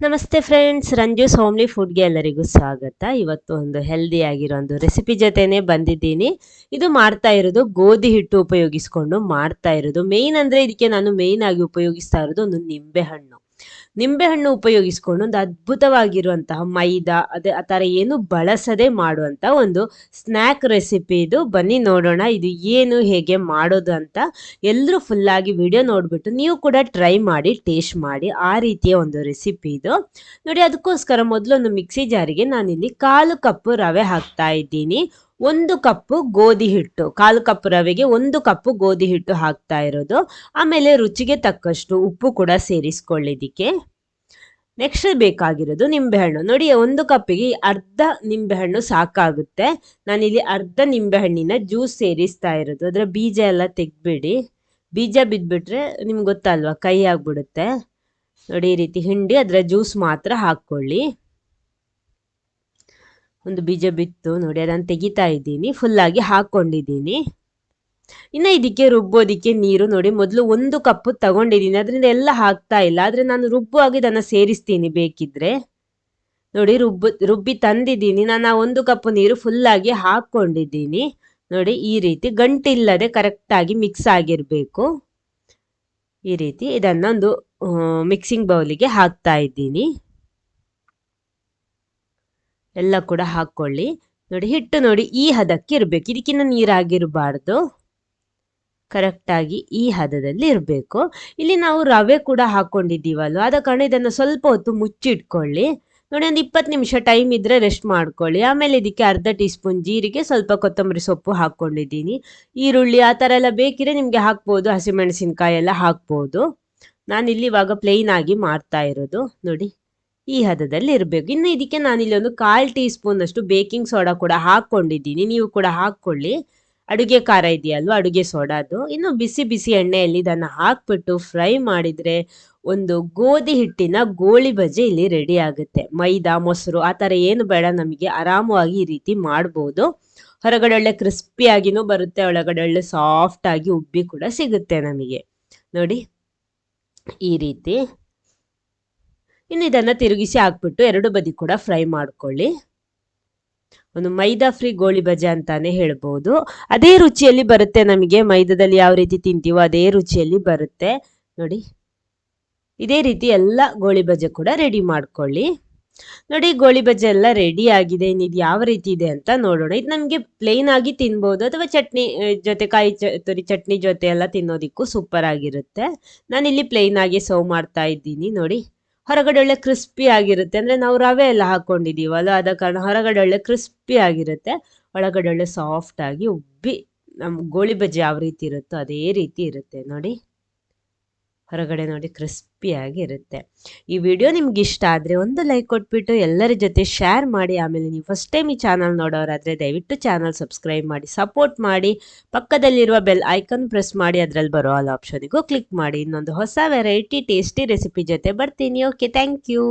ನಮಸ್ತೆ friends ರಂಜೂಸ್ homely ಫುಡ್ಗೆ ಎಲ್ಲರಿಗೂ ಸ್ವಾಗತ. ಇವತ್ತು ಒಂದು ಹೆಲ್ದಿ ಆಗಿರೋ ಒಂದು ರೆಸಿಪಿ ಜೊತೆನೆ ಬಂದಿದ್ದೀನಿ. ಇದು ಮಾಡ್ತಾ ಇರೋದು ಗೋಧಿ ಹಿಟ್ಟು ಉಪಯೋಗಿಸ್ಕೊಂಡು ಮಾಡ್ತಾ ಇರೋದು. ಮೇಯ್ನ್ ಅಂದ್ರೆ ಇದಕ್ಕೆ ನಾನು ಮೇಯ್ನ್ ಆಗಿ ಉಪಯೋಗಿಸ್ತಾ ಇರೋದು ಒಂದು ನಿಂಬೆ ಹಣ್ಣು ನಿಂಬೆ ಹಣ್ಣು ಉಪಯೋಗಿಸ್ಕೊಂಡು ಒಂದು ಅದ್ಭುತವಾಗಿರುವಂತಹ ಮೈದಾ, ಅದೇ ಆ ಥರ ಏನು ಬಳಸದೆ ಮಾಡುವಂಥ ಒಂದು ಸ್ನ್ಯಾಕ್ ರೆಸಿಪಿ ಇದು. ಬನ್ನಿ ನೋಡೋಣ, ಇದು ಏನು, ಹೇಗೆ ಮಾಡೋದು ಅಂತ. ಎಲ್ಲರೂ ಫುಲ್ಲಾಗಿ ವಿಡಿಯೋ ನೋಡಿಬಿಟ್ಟು ನೀವು ಕೂಡ ಟ್ರೈ ಮಾಡಿ ಟೇಸ್ಟ್ ಮಾಡಿ, ಆ ರೀತಿಯ ಒಂದು ರೆಸಿಪಿ ಇದು. ನೋಡಿ, ಅದಕ್ಕೋಸ್ಕರ ಮೊದಲೊಂದು ಮಿಕ್ಸಿ ಜಾರಿಗೆ ನಾನಿಲ್ಲಿ ಕಾಲು ಕಪ್ಪು ರವೆ ಹಾಕ್ತಾ ಇದ್ದೀನಿ. ಒಂದು ಕಪ್ಪು ಗೋಧಿ ಹಿಟ್ಟು, ಕಾಲು ಕಪ್ ರವೆಗೆ ಒಂದು ಕಪ್ಪು ಗೋಧಿ ಹಿಟ್ಟು ಹಾಕ್ತಾ ಇರೋದು. ಆಮೇಲೆ ರುಚಿಗೆ ತಕ್ಕಷ್ಟು ಉಪ್ಪು ಕೂಡ ಸೇರಿಸ್ಕೊಳ್ಳಿದಕ್ಕೆ. ನೆಕ್ಸ್ಟ್ ಬೇಕಾಗಿರೋದು ನಿಂಬೆಹಣ್ಣು. ನೋಡಿ, ಒಂದು ಕಪ್ಪಿಗೆ ಅರ್ಧ ನಿಂಬೆಹಣ್ಣು ಸಾಕಾಗುತ್ತೆ. ನಾನಿಲ್ಲಿ ಅರ್ಧ ನಿಂಬೆಹಣ್ಣಿನ ಜ್ಯೂಸ್ ಸೇರಿಸ್ತಾ ಇರೋದು. ಅದರ ಬೀಜ ಎಲ್ಲ ತೆಗ್ಬಿಡಿ ಬೀಜ ಬಿದ್ದುಬಿಟ್ರೆ ನಿಮ್ಗೆ ಗೊತ್ತಲ್ವಾ, ಕೈ ಆಗ್ಬಿಡುತ್ತೆ. ನೋಡಿ, ಈ ರೀತಿ ಹಿಂಡಿ ಅದರ ಜ್ಯೂಸ್ ಮಾತ್ರ ಹಾಕ್ಕೊಳ್ಳಿ. ಒಂದು ಬೀಜ ಬಿತ್ತು ನೋಡಿ, ಅದನ್ನು ತೆಗಿತಾ ಇದ್ದೀನಿ. ಫುಲ್ಲಾಗಿ ಹಾಕ್ಕೊಂಡಿದ್ದೀನಿ. ಇನ್ನು ಇದಕ್ಕೆ ರುಬ್ಬೋದಿಕ್ಕೆ ನೀರು ನೋಡಿ, ಮೊದಲು ಒಂದು ಕಪ್ಪು ತಗೊಂಡಿದ್ದೀನಿ. ಅದರಿಂದ ಎಲ್ಲ ಹಾಕ್ತಾ ಇಲ್ಲ. ಆದರೆ ನಾನು ರುಬ್ಬುವಾಗ ಇದನ್ನು ಸೇರಿಸ್ತೀನಿ ಬೇಕಿದ್ರೆ. ನೋಡಿ, ರುಬ್ಬು, ರುಬ್ಬಿ ತಂದಿದ್ದೀನಿ. ನಾನು ಒಂದು ಕಪ್ ನೀರು ಫುಲ್ಲಾಗಿ ಹಾಕ್ಕೊಂಡಿದ್ದೀನಿ. ನೋಡಿ, ಈ ರೀತಿ ಗಂಟಿಲ್ಲದೆ ಕರೆಕ್ಟಾಗಿ ಮಿಕ್ಸ್ ಆಗಿರಬೇಕು. ಈ ರೀತಿ ಇದನ್ನೊಂದು ಮಿಕ್ಸಿಂಗ್ ಬೌಲಿಗೆ ಹಾಕ್ತಾ ಇದ್ದೀನಿ. ಎಲ್ಲ ಕೂಡ ಹಾಕ್ಕೊಳ್ಳಿ ನೋಡಿ, ಹಿಟ್ಟು ನೋಡಿ, ಈ ಹದಕ್ಕೆ ಇರಬೇಕು. ಇದಕ್ಕಿಂತ ನೀರಾಗಿರಬಾರ್ದು. ಕರೆಕ್ಟಾಗಿ ಈ ಹದದಲ್ಲಿ ಇರಬೇಕು. ಇಲ್ಲಿ ನಾವು ರವೆ ಕೂಡ ಹಾಕ್ಕೊಂಡಿದ್ದೀವಲ್ವ ಆದ ಕಾರಣ ಇದನ್ನು ಸ್ವಲ್ಪ ಹೊತ್ತು ಮುಚ್ಚಿಟ್ಕೊಳ್ಳಿ. ನೋಡಿ, ಒಂದು ಇಪ್ಪತ್ತು ನಿಮಿಷ ಟೈಮ್ ಇದ್ದರೆ ರೆಸ್ಟ್ ಮಾಡ್ಕೊಳ್ಳಿ. ಆಮೇಲೆ ಇದಕ್ಕೆ ಅರ್ಧ ಟೀ ಸ್ಪೂನ್ ಜೀರಿಗೆ, ಸ್ವಲ್ಪ ಕೊತ್ತಂಬರಿ ಸೊಪ್ಪು ಹಾಕ್ಕೊಂಡಿದ್ದೀನಿ ಈರುಳ್ಳಿ ಆ ಥರ ಎಲ್ಲ ಬೇಕಿದ್ರೆ ನಿಮಗೆ ಹಾಕ್ಬೋದು. ಹಸಿಮೆಣಸಿನ್ಕಾಯಿ ಎಲ್ಲ ಹಾಕ್ಬೋದು. ಇಲ್ಲಿ ಇವಾಗ ಪ್ಲೇನ್ ಆಗಿ ಮಾಡ್ತಾ ಇರೋದು. ನೋಡಿ. ಈ ಹದದಲ್ಲಿ ಇರಬೇಕು. ಇನ್ನು ಇದಕ್ಕೆ ನಾನಿಲ್ಲಿ ಒಂದು ಕಾಲು ಟೀ ಸ್ಪೂನಷ್ಟು ಬೇಕಿಂಗ್ ಸೋಡಾ ಕೂಡ ಹಾಕ್ಕೊಂಡಿದ್ದೀನಿ. ನೀವು ಕೂಡ ಹಾಕ್ಕೊಳ್ಳಿ. ಅಡುಗೆ ಖಾರ ಇದೆಯಲ್ವ? ಅಡುಗೆ ಸೋಡಾದು. ಇನ್ನು ಬಿಸಿ ಬಿಸಿ ಎಣ್ಣೆಯಲ್ಲಿ ಇದನ್ನು ಹಾಕ್ಬಿಟ್ಟು ಫ್ರೈ ಮಾಡಿದರೆ ಒಂದು ಗೋಧಿ ಹಿಟ್ಟಿನ ಗೋಳಿ ಬಜೆ ಇಲ್ಲಿ ರೆಡಿ ಆಗುತ್ತೆ. ಮೈದಾ, ಮೊಸರು, ಆ ಥರ ಏನು ಬೇಡ. ನಮಗೆ ಆರಾಮವಾಗಿ ಈ ರೀತಿ ಮಾಡ್ಬೋದು. ಹೊರಗಡೆ ಒಳ್ಳೆ ಕ್ರಿಸ್ಪಿಯಾಗಿನೂ ಬರುತ್ತೆ. ಒಳಗಡೆ ಒಳ್ಳೆ ಸಾಫ್ಟಾಗಿ ಉಬ್ಬಿ ಕೂಡ ಸಿಗುತ್ತೆ ನಮಗೆ. ನೋಡಿ, ಈ ರೀತಿ. ಇನ್ನು ಇದನ್ನು ತಿರುಗಿಸಿ ಹಾಕ್ಬಿಟ್ಟು ಎರಡು ಬದಿ ಕೂಡ ಫ್ರೈ ಮಾಡ್ಕೊಳ್ಳಿ. ಒಂದು ಮೈದಾ ಫ್ರೀ ಗೋಳಿ ಬಜೆ ಅಂತಾನೆ ಹೇಳ್ಬೋದು. ಅದೇ ರುಚಿಯಲ್ಲಿ ಬರುತ್ತೆ ನಮಗೆ ಮೈದಾದಲ್ಲಿ ಯಾವ ರೀತಿ ತಿಂತೀವೋ ಅದೇ ರುಚಿಯಲ್ಲಿ ಬರುತ್ತೆ. ನೋಡಿ, ಇದೇ ರೀತಿ ಎಲ್ಲ ಗೋಳಿ ಬಜೆ ಕೂಡ ರೆಡಿ ಮಾಡ್ಕೊಳ್ಳಿ. ನೋಡಿ, ಗೋಳಿ ಬಜೆ ಎಲ್ಲ ರೆಡಿ ಆಗಿದೆ. ಇನ್ನು ಇದು ಯಾವ ರೀತಿ ಇದೆ ಅಂತ ನೋಡೋಣ. ಇದು ನಮಗೆ ಪ್ಲೇನ್ ಆಗಿ ತಿನ್ಬೋದು. ಅಥವಾ ಚಟ್ನಿ ಜೊತೆ ಕಾಯಿ ತುರಿ ಚಟ್ನಿ ಜೊತೆ ಎಲ್ಲ ತಿನ್ನೋದಿಕ್ಕೂ ಸೂಪರ್ ಆಗಿರುತ್ತೆ. ನಾನಿಲ್ಲಿ ಪ್ಲೇನ್ ಆಗಿ ಸರ್ವ್ ಮಾಡ್ತಾ ಇದ್ದೀನಿ. ನೋಡಿ ಹೊರಗಡೆ ಒಳ್ಳೆ ಕ್ರಿಸ್ಪಿ ಆಗಿರುತ್ತೆ. ಅಂದರೆ ನಾವು ರವೆ ಎಲ್ಲ ಹಾಕ್ಕೊಂಡಿದ್ದೀವಲ್ಲ ಆದ ಕಾರಣ ಹೊರಗಡೆ ಒಳ್ಳೆ ಕ್ರಿಸ್ಪಿ ಆಗಿರುತ್ತೆ. ಒಳಗಡೆ ಒಳ್ಳೆ ಸಾಫ್ಟ್ ಆಗಿ ಉಬ್ಬಿ ನಮ್ಮ ಗೋಳಿ ಬಜ್ಜಿ ಯಾವ ರೀತಿ ಇರುತ್ತೋ ಅದೇ ರೀತಿ ಇರುತ್ತೆ. ನೋಡಿ. ಹೊರಗಡೆ ನೋಡಿ ಕ್ರಿಸ್ಪಿಯಾಗಿ ಇರುತ್ತೆ. ಈ ವಿಡಿಯೋ ನಿಮ್ಗೆ ಇಷ್ಟ ಆದರೆ ಒಂದು ಲೈಕ್ ಕೊಟ್ಬಿಟ್ಟು ಎಲ್ಲರ ಜೊತೆ ಶೇರ್ ಮಾಡಿ. ಆಮೇಲೆ ನೀವು ಫಸ್ಟ್ ಟೈಮ್ ಈ ಚಾನಲ್ ನೋಡೋರಾದರೆ ದಯವಿಟ್ಟು ಚಾನಲ್ ಸಬ್ಸ್ಕ್ರೈಬ್ ಮಾಡಿ ಸಪೋರ್ಟ್ ಮಾಡಿ. ಪಕ್ಕದಲ್ಲಿರುವ ಬೆಲ್ ಐಕನ್ ಪ್ರೆಸ್ ಮಾಡಿ. ಅದರಲ್ಲಿ ಬರೋ ಆಲ್ ಆಪ್ಷನಿಗೂ ಕ್ಲಿಕ್ ಮಾಡಿ. ಇನ್ನೊಂದು ಹೊಸ ವೆರೈಟಿ ಟೇಸ್ಟಿ ರೆಸಿಪಿ ಜೊತೆ ಬರ್ತೀನಿ. Okay thank you